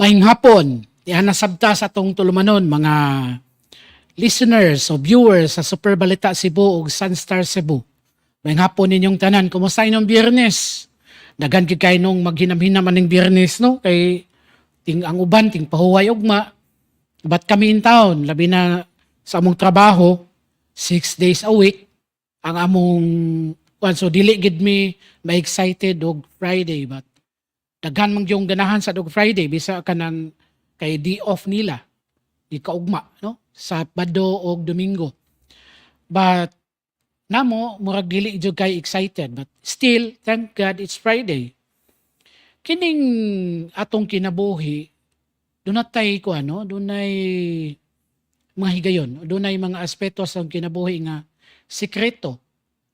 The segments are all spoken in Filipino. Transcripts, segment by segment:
Maayong hapon. Diyan nasabta sa atong tulumanon mga listeners o viewers sa Super Balita Cebu o Sunstar Cebu. Maayong hapon ninyong tanan. Kumusta inyong biyernes? Dagan kay kay nung maghinam-hinam aning biyernes no kay ting ang uban ting pahuway ugma. But kami in town, labi na sa among trabaho, six days a week, ang among kwan so dili gid mi ma-excited og Friday but daghan man yung ganahan sa dog Friday bisa kanang kay di off nila di kaugma no? Sa Sabado o Domingo. But namo murag dili jud kay excited but still thank God it's Friday. Kining atong kinabuhi dunay ko ano? Dunay mga higayon dunay mga aspeto sa kinabuhi nga sikreto.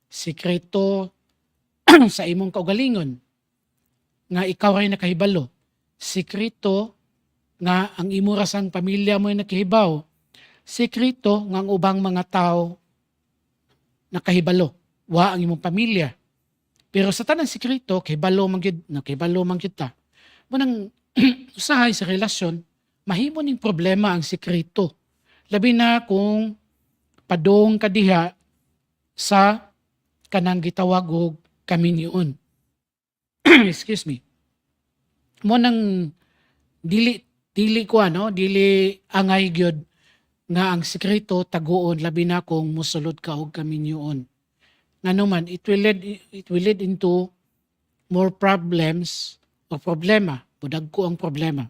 Sikreto sa imong kaugalingon nga ikaw ray nakahibalo. Sikrito nga ang imo rasang pamilya mo ay nakahibaw. Sikrito nga ang ubang mga tao nakahibalo. Wa ang imong pamilya. Pero sa tanang sikrito, kahibalo man gyud, nakahibalo man gyud ta. Munang usahay sa relasyon, mahimo ning problema ang sikrito. Labi na kung padong kadiha sa kanang gitawag og kaminyoon. excuse me. Mo nang dili dili ko ano, dili angay gyud nga ang sekreto taguon labi na kung musulod ka og kaminyoon. Ngano man it will lead it will lead into more problems o problema, budag ko ang problema.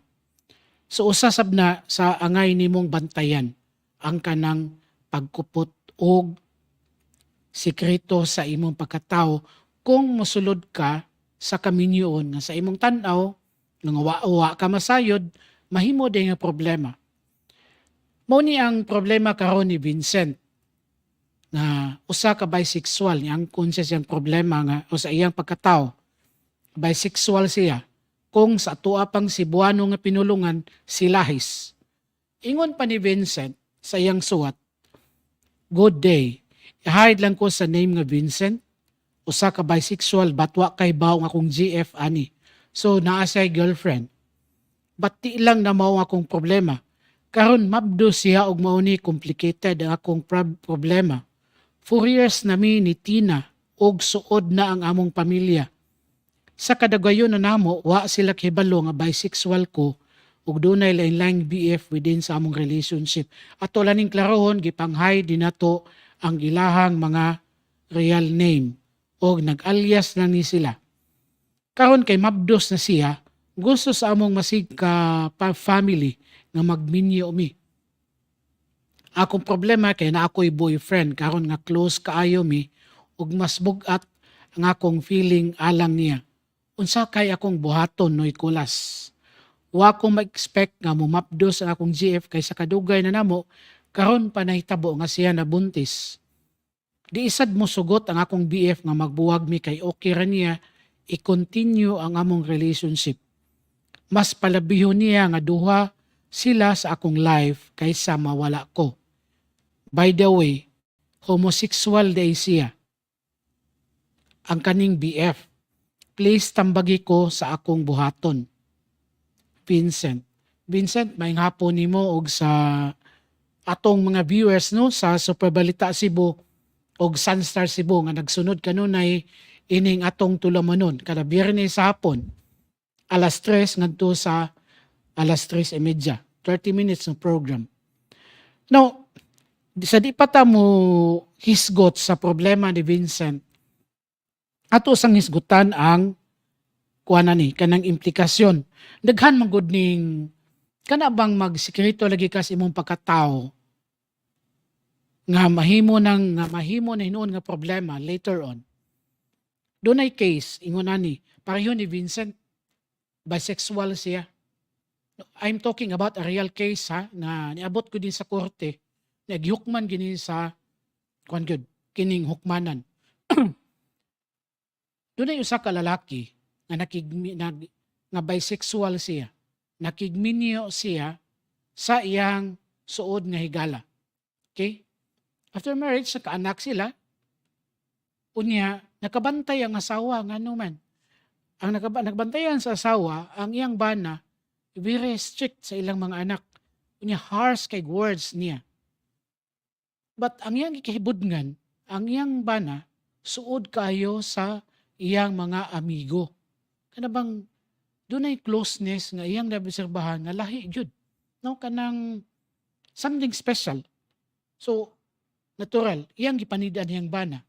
So usasab na sa angay nimong bantayan ang kanang pagkupot og sikreto sa imong pagkatao kung musulod ka sa kaminyoon nga sa imong tan-aw nga wa ka masayod mahimo din nga problema. Mao ni ang problema karon ni Vincent na usa ka bisexual yang conscious yang problema nga o sa iyang pagkatao. Bisexual siya kung sa atoa pang Cebuano nga pinulungan si Lahis. Ingon pa ni Vincent sa iyang suwat good day. I-hide lang ko sa name nga Vincent. Usa ka bisexual batwa kay baw nga akong GF ani. So naa siya girlfriend. But di lang na mao akong problema. Karon mabdo siya og mao ni complicated akong prob- problema. Four years na mi ni Tina og suod na ang among pamilya. Sa kadagayon na namo, wa sila kibalo nga bisexual ko ug dunay lain-laing BF within sa among relationship. Ato laning klarohon gipanghay dinato ang ilahang mga real name o nag-alias na ni sila. Karon kay mabdos na siya, gusto sa among masig ka pa- family nga magminyo mi. Akong problema kay na ako'y boyfriend karon nga close kaayo mi ug mas bugat ang akong feeling alang niya. Unsa kay akong buhaton noy kulas. Wa ko ma-expect nga mumapdos ang akong GF kay sa kadugay na namo karon pa nahitabo nga siya nabuntis. Di isad mo sugot ang akong BF nga magbuwag mi kay okay ra niya i-continue ang among relationship. Mas palabihon niya nga duha sila sa akong life kaysa mawala ko. By the way, homosexual day siya. Ang kaning BF. Please tambagi ko sa akong buhaton. Vincent. Vincent, may hapon nimo og sa atong mga viewers no sa Super Balita Cebu og Sunstar Cebu nga nagsunod kanunay ining atong tulamanon kada biyernes sa hapon alas 3 ngadto sa alas 3 e medya 30 minutes ng program now sa di pa mo hisgot sa problema ni Vincent ato sang hisgutan ang kuana ni kanang implikasyon daghan man gud ning kana bang magsikreto lagi ka sa imong pagkatao nga mahimo nang nga mahimo na hinuon nga problema later on. Doon ay case, ingon ani, pareho ni Vincent, bisexual siya. I'm talking about a real case ha, na niabot ko din sa korte, naghukman gini sa, kwan gyud, kining hukmanan. Doon ay usa ka lalaki nga nakigmi, nag, nga bisexual siya. Nakigminyo siya sa iyang suod nga higala. Okay? After marriage, nakaanak sila. Unya, nakabantay ang asawa nga naman. Ang nakaba, nagbantayan sa asawa, ang iyang bana, very strict sa ilang mga anak. Unya harsh kay words niya. But ang iyang gikahibudngan, ang iyang bana, suod kayo sa iyang mga amigo. Kana bang dunay closeness nga iyang nabisirbahan nga lahi gyud. No kanang something special. So natural, iyang gipanidaan iyang bana.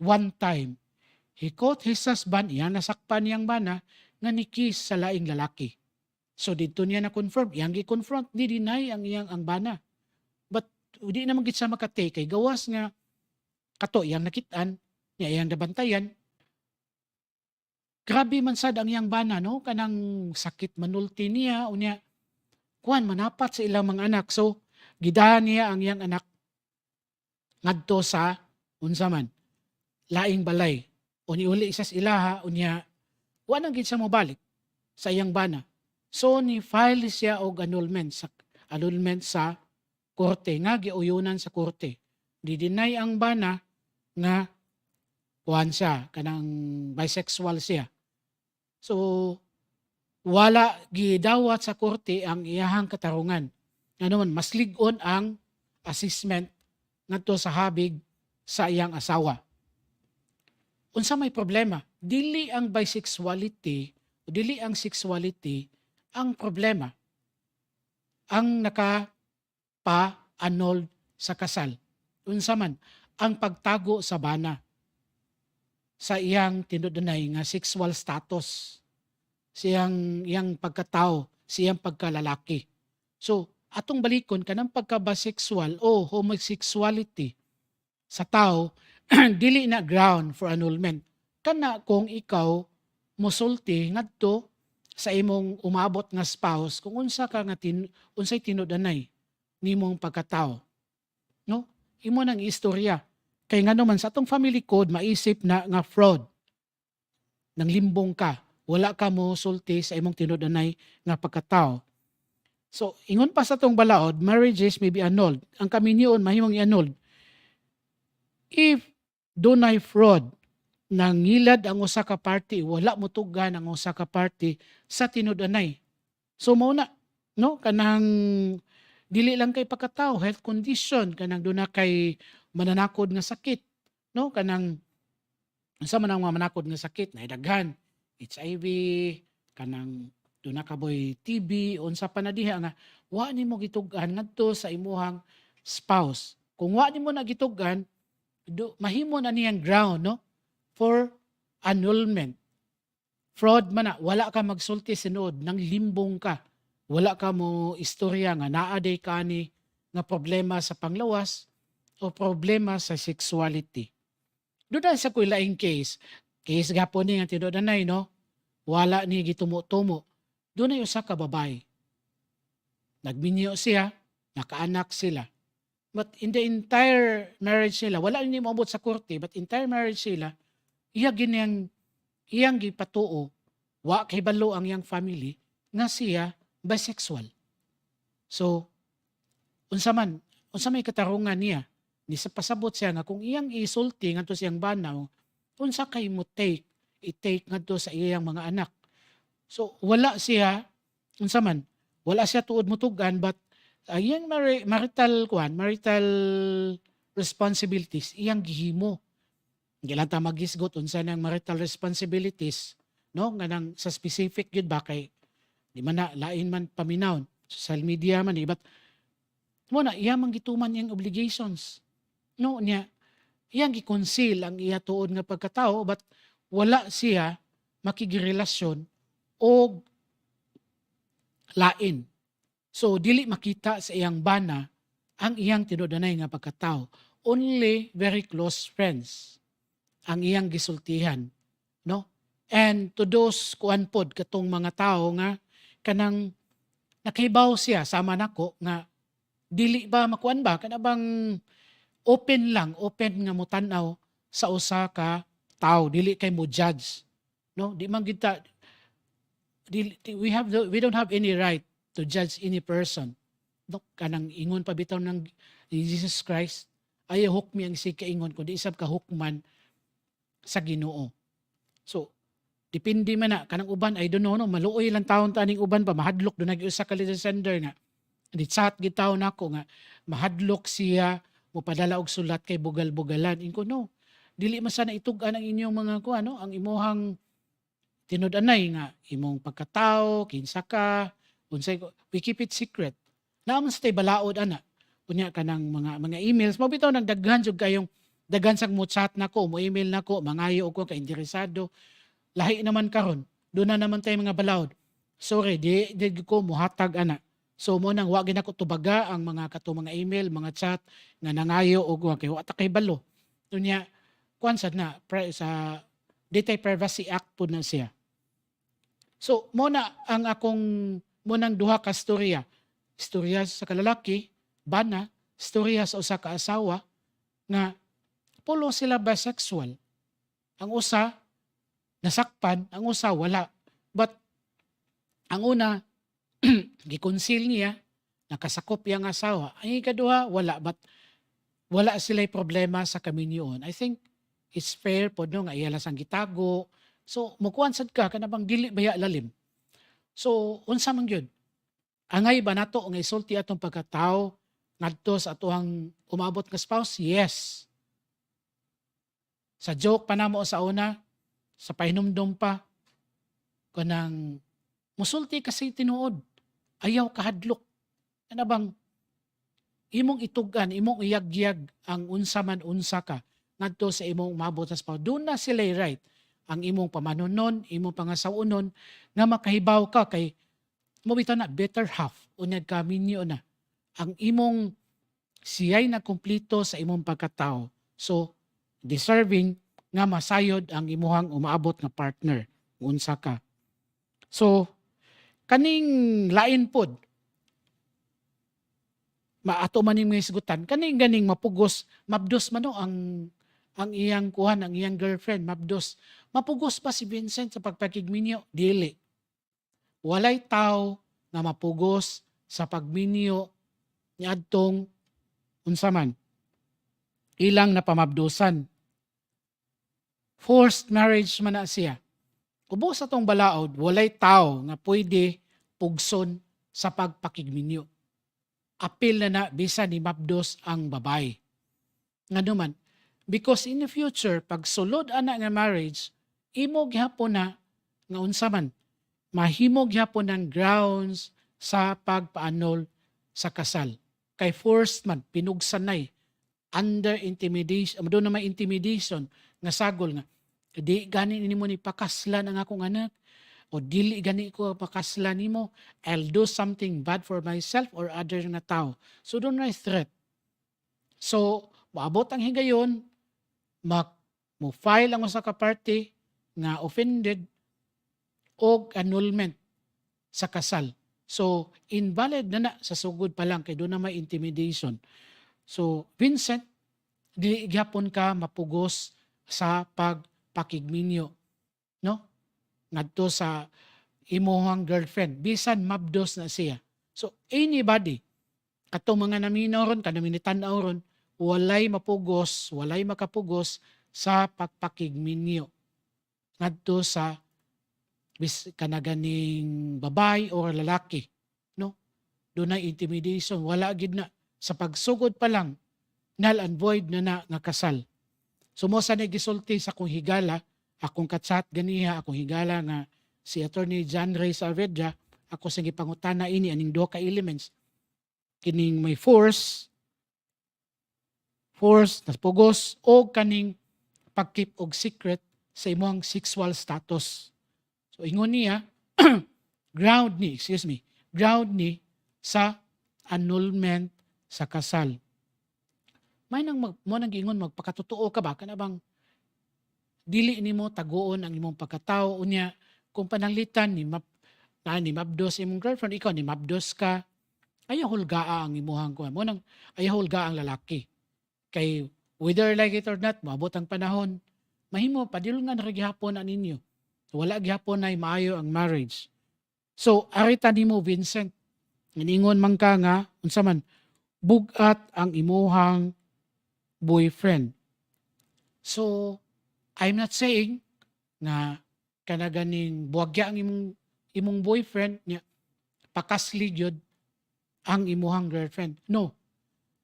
One time, he caught his husband, iyang nasakpan niyang bana nga nikis sa laing lalaki. So dito niya na confirm, iyang gi-confront, ni deny ang iyang ang bana. But di naman gid sa makate kay gawas nga kato iyang nakitaan, niya iyang nabantayan. Grabe man sad ang iyang bana no kanang sakit manulti niya unya kuan manapat sa ilang mga anak. So gidahan niya ang iyang anak ngadto sa unsa man laing balay. Uni uli isa sa ilaha unya wa nang gid siya mobalik sa iyang bana. So ni file siya og annulment sa annulment sa korte nga giuyunan sa korte. Di-deny ang bana nga kuhan siya kanang bisexual siya. So wala gidawat sa korte ang iyahang katarungan. Ano man mas ligon ang assessment ngadto sa habig sa iyang asawa. Unsa may problema? Dili ang bisexuality o dili ang sexuality ang problema. Ang naka pa-annulled sa kasal. Unsa man ang pagtago sa bana sa iyang tinudunay nga sexual status siyang iyang pagkatao siyang pagkalalaki so atong balikon kanang pagka-bisexual o homosexuality sa tao dili na ground for annulment. Kana kung ikaw musulti ngadto sa imong umabot nga spouse kung unsa ka nga tin, unsay tinudanay nimong pagkatao no? Imo nang istorya. Kay nga naman sa atong family code maisip na nga fraud. Nang limbong ka wala ka mo sulti sa imong tinudanay nga pagkatao. So ingon pa sa atong balaod marriages may be annulled. Ang kaminyoon mahimong i-annulled. If dunay fraud. Nangilad ang usa ka party wala mo tugan ang usa ka party sa tinudanay. So mao na no? Kanang dili lang kay pagkatao health condition kanang duna kay mananakod nga sakit no? Kanang unsa man ang mga manakod nga sakit? Na daghan HIV kanang duna ka boy TB unsa pa na diha nga wa nimo gitugan ngadto sa imuhang spouse. Kung wa nimo na gitugan do, mahimo na niyang ground no for annulment fraud man na wala ka magsulti sinod nang limbong ka wala ka mo istorya nga naaday ka ni nga problema sa panglawas o problema sa sexuality. Doon sa kuy laing case, case gapon ni nga tinudanay no, wala ni gitumo-tumo. Doon ay usa ka babae. Nagminyo siya, nakaanak sila. But in the entire marriage nila, wala ni maabot sa korte, but entire marriage sila, iya ginyang iyang gipatuo, wa kay balo ang iyang family, nga siya bisexual. So, unsa man, unsa may katarungan niya, ni sa pasabot siya nga kung iyang isulti ngadto siyang banaw, unsa kay mo take, i-take ngadto sa iyang mga anak. So, wala siya, unsa man, wala siya tuod mutugan, but uh, iyang mari- marital kuan, marital responsibilities, iyang gihimo. Gilanta magisgot unsa nang marital responsibilities, no? Nga nang sa specific yun ba kay di man na lain man paminawon social media man ibat mo na iya man gituman iyang obligations no niya iyang gikonsil ang iya tuod nga pagkatao but wala siya makigirelasyon o lain so dili makita sa iyang bana ang iyang tinudanay nga pagkatao. Only very close friends ang iyang gisultihan no? And to those kuan pod katong mga tao nga kanang nakahibaw siya sama nako nga dili ba makuan ba? Kana bang open lang open nga mo tan-aw sa usa ka tao. Dili kay mo judge no? Di man kita dili, di- we have the, we don't have any right to judge any person. No kanang ingon pa bitaw ng Jesus Christ ay hukmi ang si kaingon kundi isab ka hukman sa Ginoo. So depende man na kanang uban I don't know no? Maluoy lang taon taning uban pa mahadlok do nag usa ka sender nga di chat gitaw nako nga mahadlok siya mo padala og sulat kay bugal-bugalan. Inko no dili man sana itug-an ang inyong mga ko ano ang imuhang tinud-anay nga imong pagkatao kinsa ka unsay ko we keep it secret. Naman sa tay balaod ana. Unya kanang mga mga emails. Mo bitaw nang daghan jud kayong daghan sang mo chat nako mo email nako mangayo ko ka interesado. Lahi naman karon. Do na naman tay mga balaod. Sorry di di ko muhatag ana. So mo nang wa gyud ako tubaga ang mga kato mga email mga chat nga nangayo og wa kay wa kay balo. Unya kuan sad na pri- sa Data Privacy Act po na siya. So, mo na ang akong mo nang duha ka storya. Storya sa kalalaki, bana, storya sa usa ka asawa nga pulo sila bisexual. Ang usa nasakpan, ang usa wala. But ang una gikonsil niya nakasakop yang asawa. Ang ikaduha wala but wala sila problema sa kaminyoon. I think it's fair po no nga iyala sang gitago. So mukuan sad ka kanabang dili baya lalim. So unsa man gyud? Angay ba nato nga isulti atong pagkatao ngadto sa atuhang umabot nga spouse? Yes. Sa joke pa namo sa una, sa pahinumdum pa kanang musulti kasi tinuod. Ayaw kahadlok. Ano bang imong itugan, imong iyagyag ang unsa man unsa ka ngadto sa imong umabot sa spouse. Doon na sila right ang imong pamanunon, imong pangasawunon nga makahibaw ka kay mo bitaw na better half unyag ka minyo na ang imong siyay na kumplito sa imong pagkatao. So deserving nga masayod ang imuhang umaabot nga partner unsa ka. So kaning lain pod maato man ning kaning ganing mapugos mabdos man ang ang iyang kuhan ang iyang girlfriend mabdos mapugos pa si Vincent sa pagpakigminyo dili. Walay tao nga mapugos sa pagminyo ni adtong unsa man ilang napamabdusan forced marriage man na siya. Ubos sa tong balaod walay tao nga pwede pugson sa pagpakigminyo apil na na bisan ni mabdos ang babay. Nga naman because in the future pag sulod ana nga marriage imo gyapon na nga unsa man. Mahimo gyapon ng grounds sa pagpaanol sa kasal. Kay forced man pinugsanay under intimidation do na may intimidation nga sagol nga di gani nimo ni pakaslan ang akong anak o dili gani ko pakaslan nimo I'll do something bad for myself or other na tao. So doon na threat. So maabot ang higayon mak mo file ang usa ka party nga offended og annulment sa kasal. So invalid na na sa sugod pa lang kay doon na may intimidation. So Vincent, di gyapon ka mapugos sa pagpakigminyo, no? Ngadto sa imuhang girlfriend bisan mabdos na siya. So anybody katong mga naminoron kanaminitan ron walay mapugos, walay makapugos sa pagpakigminyo ngadto sa bis kanaganing babay or lalaki no? Do na intimidation wala gid na. Sa pagsugod pa lang null and void na na nga kasal sumo sa gisulti sa akong higala akong katsat ganiha akong higala nga si attorney John Ray Saavedra ako sa gipangutana ini aning duha elements. Kining may force force pugos o kaning pagkeep og secret sa imong sexual status. So ingon niya ground ni, excuse me, ground ni sa annulment sa kasal. May nang mag, mo nang giingon magpakatotoo ka ba kana bang dili nimo taguon ang imong pagkatao unya kung pananglitan ni map na ni mabdos imong girlfriend ikaw ni mabdos ka ayaw hulgaa ang imuhang kuha mo nang ayaw hulgaa ang lalaki kay whether like it or not maabot ang panahon. Mahimo padilungan ra gihapon ang ninyo. Wala gihapon ay maayo ang marriage. So arita nimo Vincent. Iningon man ka nga unsa man bugat ang imuhang boyfriend. So I'm not saying nga kana ganing buwagya ang imong imong boyfriend nya pakasli gyud ang imuhang girlfriend. No.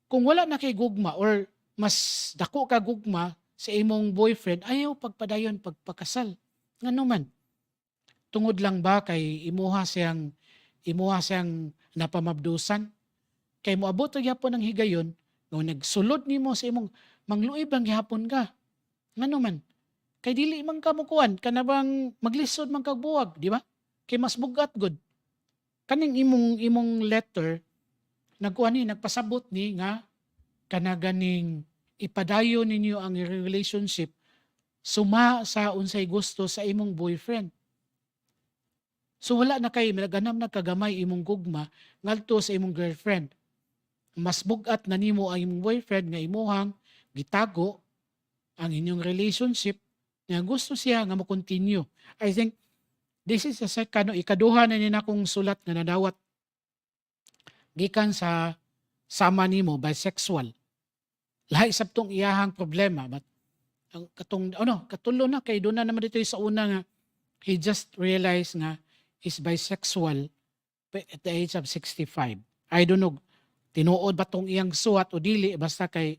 Kung wala na kay gugma or mas dako ka gugma sa imong boyfriend, ayaw pagpadayon pagpakasal. Ngano man? Tungod lang ba kay imuha siyang imuha siyang napamabdusan? Kay moabot og gyapon ang higayon, nga nagsulod nimo sa imong mangluib ang gihapon ka. Ngano man? Kay dili man ka mukuan kana bang maglisod man kag buwag, di ba? Kay mas bugat gud. Kaning imong imong letter nagkuan ni nagpasabot ni nga kana ganing ipadayon ninyo ang relationship suma sa unsay gusto sa imong boyfriend. So wala na kay naganam na kagamay imong gugma ngadto sa imong girlfriend. Mas bugat na nimo ang imong boyfriend nga imuhang gitago ang inyong relationship nga gusto siya nga mo-continue. I think this is the second, ikaduha na ni akong sulat nga nadawat gikan sa sama nimo bisexual. Lahi sab tong iyahang problema but ang katong ano katulo na kay doon na naman dito sa una nga he just realized nga is bisexual at the age of 65. I don't know tinuod ba tong iyang suwat o dili basta kay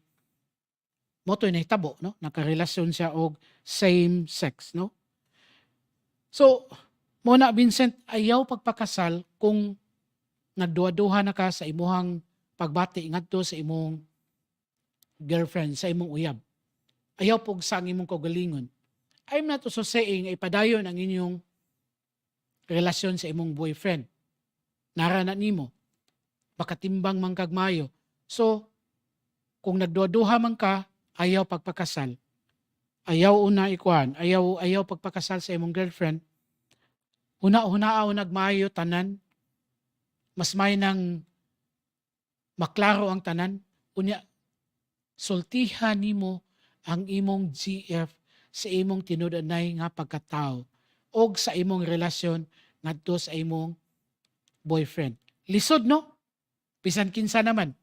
mo to nahitabo no nakarelasyon siya og same sex no so mo na Vincent ayaw pagpakasal kung nagduha-duha na ka sa imuhang pagbati ngadto sa imong girlfriend sa imong uyab. Ayaw pog sa imong kaugalingon. I'm not also saying ipadayon ang inyong relasyon sa imong boyfriend. Nara na nimo. Makatimbang man kag mayo so kung nagduha-duha man ka ayaw pagpakasal. Ayaw una ikuan. Ayaw ayaw pagpakasal sa imong girlfriend. Huna-hunaaw nagmayo tanan. Mas may nang maklaro ang tanan. Unya sultihan nimo ang imong GF sa imong tinudanay nga pagkatao og sa imong relasyon ngadto sa imong boyfriend. Lisod no? Bisan kinsa naman.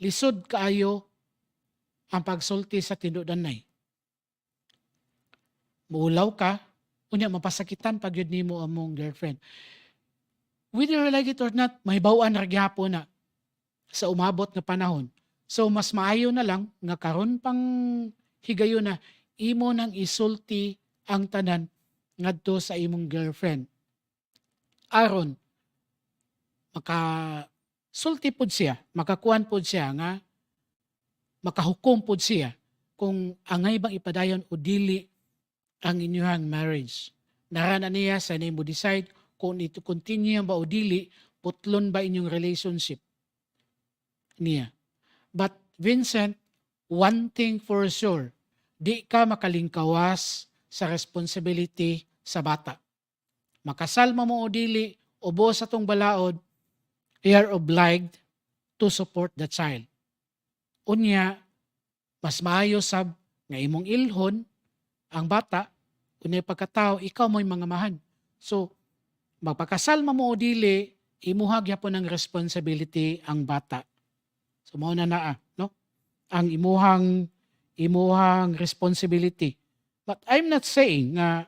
Lisod kaayo ang pagsulti sa tinudanay. Muulaw ka unya mapasakitan pag yun nimo among girlfriend. Whether you like it or not, may bawaan ra gyapon na sa umabot nga panahon. So mas maayo na lang nga karon pang higayon na imo nang isulti ang tanan ngadto sa imong girlfriend. Aron maka sulti pod siya, makakuan pod siya nga makahukom pod siya kung angay bang ipadayon o dili ang inyong marriage. Narana niya sa nimo decide kung ito continue ba o dili, putlon ba inyong relationship niya. But Vincent, one thing for sure, di ka makalingkawas sa responsibility sa bata. Makasal mo o dili, ubo sa tong balaod, you are obliged to support the child. Unya, mas maayo sab nga imong ilhon ang bata, unya pagkatao, ikaw mo'y mga mahan. So, magpakasal mo o dili, imuhag yapon ang responsibility ang bata. So mao na naa, no? Ang imuhang imuhang responsibility. But I'm not saying nga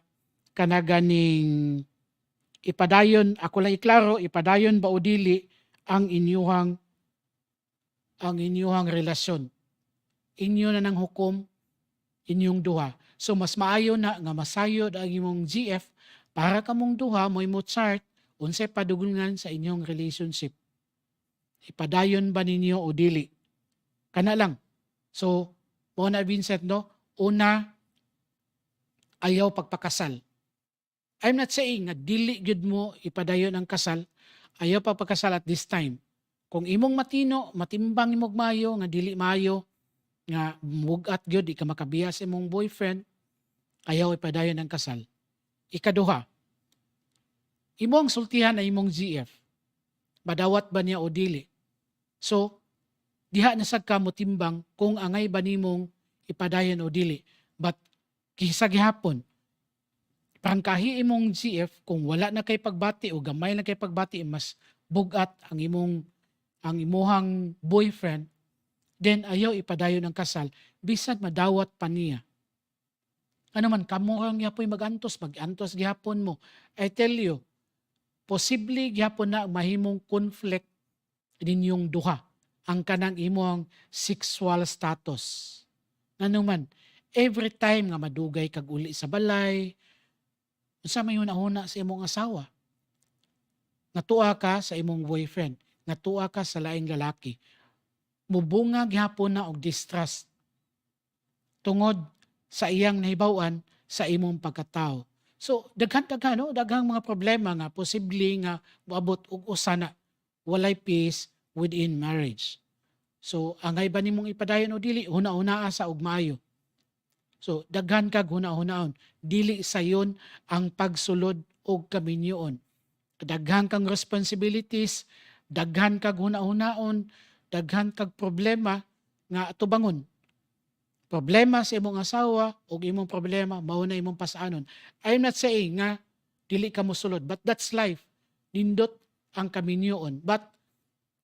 kanaganing ipadayon ako lang iklaro ipadayon ba o dili ang inyuhang ang inyuhang relasyon. Inyo na ng hukom inyong duha. So mas maayo na nga masayod ang imong GF para kamong duha mo chart unsay padugungan sa inyong relationship. Ipadayon ba ninyo o dili? Kana lang. So, mo na Vincent no, una ayaw pagpakasal. I'm not saying nga dili gyud mo ipadayon ang kasal, ayaw pagpakasal at this time. Kung imong matino, matimbang imong mayo nga dili mayo nga mugat gyud di ka makabiya imong boyfriend, ayaw ipadayon ang kasal Ikaduha, imong sultihan ay imong GF. Madawat ba niya o dili? So, diha na sad ka mo timbang kung angay ba nimong ipadayon o dili. But kisa gihapon, prangkahi imong GF kung wala na kay pagbati o gamay na kay pagbati mas bugat ang imong ang imuhang boyfriend then ayaw ipadayon ang kasal bisan madawat pa niya ano man kamo kang gyapon magantos magantos gihapon mo I tell you posible gihapon na mahimong conflict ninyong duha. Ang kanang imong sexual status. Ano man every time nga madugay kag uli sa balay unsa may una sa imong asawa? Natuwa ka sa imong boyfriend? Natuwa ka sa laing lalaki? Mubunga gihapon na og distrust tungod sa iyang nahibawan sa imong pagkatao. So daghan daghan no? Daghang mga problema nga posible nga moabot og usa na walay peace within marriage. So angay ba nimong ipadayon o dili huna-hunaa sa og maayo. So daghan kag huna-hunaon dili sayon ang pagsulod og kaminyoon. Daghan kang responsibilities, daghan kag huna-hunaon, daghan kag problema nga atubangon problema sa imong asawa o imong problema mao na imong pasanon I'm not saying nga dili ka mosulod but that's life nindot ang kaminyoon but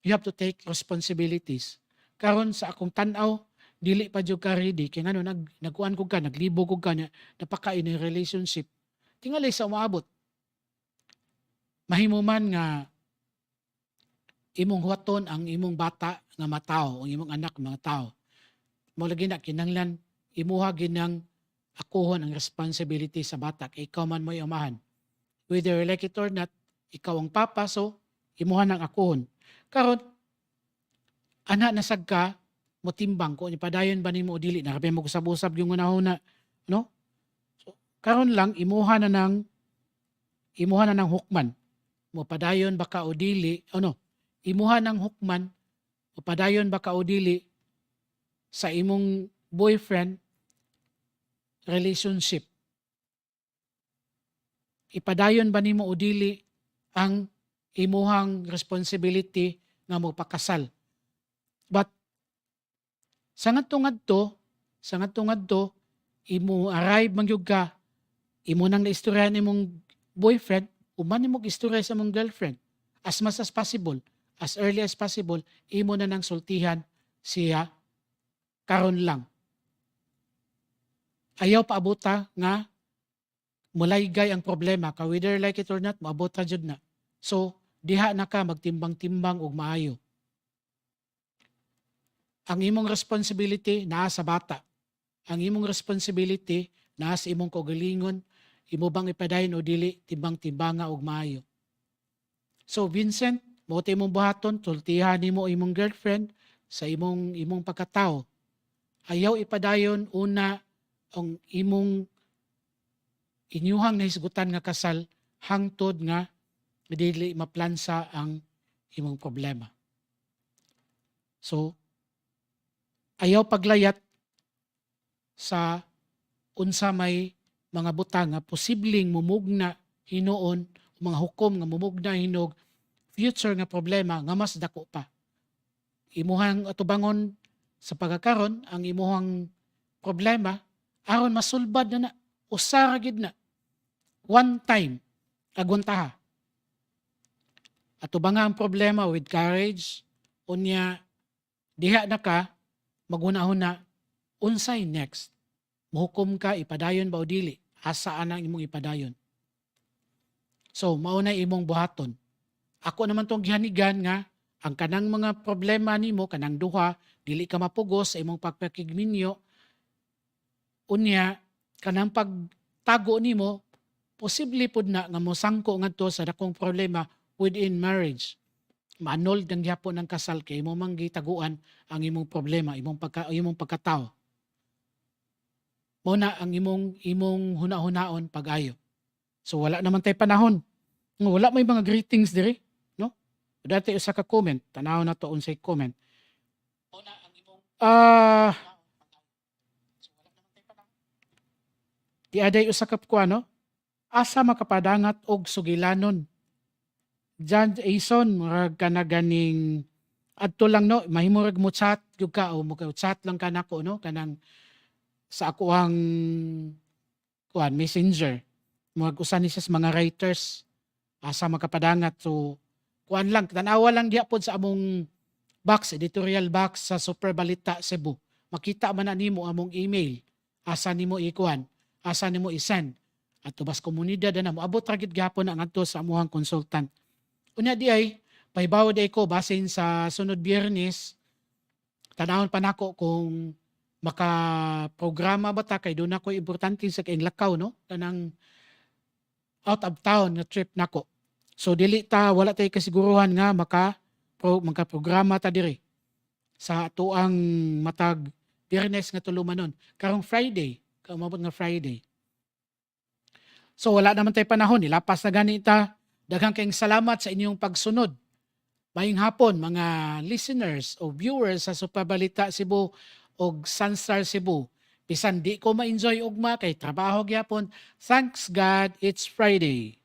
you have to take responsibilities. Karon sa akong tan-aw dili pa jud ka ready. Kay ngano nag nagkuan ko ka naglibo ko ka na napaka in a relationship. Tingali sa umaabot. Mahimo man nga imong huwaton ang imong bata nga mataw ang imong anak mga tao mo lagi na kinanglan imuha ginang akuhon ang responsibility sa bata. Kay ikaw man mo umahan. Whether you like it or not ikaw ang papa so imuha ng akuhon karon ana nasag ka mo timbang ko. Padayon ba nimo dili na mo usab-usab yung una no? So karon lang imuha na ng imuha na ng hukman. Mo padayon baka o dili ano imuha ng hukman o padayon baka o dili sa imong boyfriend relationship. Ipadayon ba nimo o dili ang imuhang responsibility nga mo pakasal but sa ngadto ngadto sa ngadto ngadto imo arrive man ka imo nang naistorya imong boyfriend uman nimo istorya sa imong girlfriend as much as possible as early as possible imo na nang sultihan siya karon lang. Ayaw paabuta nga mulaygay ang problema ka whether like it or not maabot ra jud na. So diha na ka magtimbang-timbang og maayo. Ang imong responsibility naa sa bata. Ang imong responsibility naa sa imong kaugalingon, imo bang ipadayon o dili timbang-timbanga og maayo. So Vincent, mo imong buhaton, tultihan nimo imong girlfriend sa imong imong pagkatao ayaw ipadayon una ang imong inyuhang nahisgutan nga kasal hangtod nga dili maplansa ang imong problema. So, ayaw paglayat sa unsa may mga butang nga posibleng mumugna hinuon mga hukom nga mumugna hinog future nga problema nga mas dako pa. Imuhang atubangon sa pagkakaron ang imuhang problema aron masulbad na na usara gid na one time aguntaha ato ba nga ang problema with courage? Unya diha na ka magunahon unsay next? Muhukom ka ipadayon ba o dili? Asa ana imong ipadayon? So mao na imong buhaton. Ako naman tong gihanigan nga ang kanang mga problema nimo kanang duha dili ka mapugos sa imong pagpakigminyo. Unya kanang pagtago nimo posible pud na nga mosangko ngadto sa dakong problema within marriage. Manol ng gyapon ng kasal kay mo man gitaguan ang imong problema imong pagka imong pagkatao mo na ang imong imong huna-hunaon pag-ayo. So wala naman tay panahon. Wala may mga greetings diri Dati usa ka comment, tanaw na to unsay comment. Ah, di aday usa ka kuano, asa makapadangat og sugilanon. Jan Ason murag kana ganing adto lang no? Mahimurag mo chat gyud ka o mo chat lang kanako no? Kanang sa ako ang kuan messenger. Murag usa ni sa mga writers. Asa makapadangat. So kuan lang tanawa lang diha pod sa among box editorial box sa Super Balita Cebu. Makita man na nimo among email. Asa nimo ikuan? Asa nimo isend? At tubas komunidad na moabot ra gid gapon ang adto sa amuhang consultant. Unya di ay pahibaw di ko basin sa sunod Biyernes tanawon pa nako kung maka-programa ba ta kay doon ako importante sa kaing lakaw no tanang out of town nga trip nako. So dili ta wala tay kasiguruhan nga maka pro, magka-programa ta diri sa tuang matag Biyernes nga tulumanon. Karong Friday, kaumabot nga Friday. So wala naman tayo panahon, nilapas na ganita. Daghang kayong salamat sa inyong pagsunod. Maying hapon mga listeners o viewers sa Supabalita Cebu o Sunstar Cebu. Bisan di ko ma-enjoy ugma kay trabaho gyapon. Thanks God, it's Friday.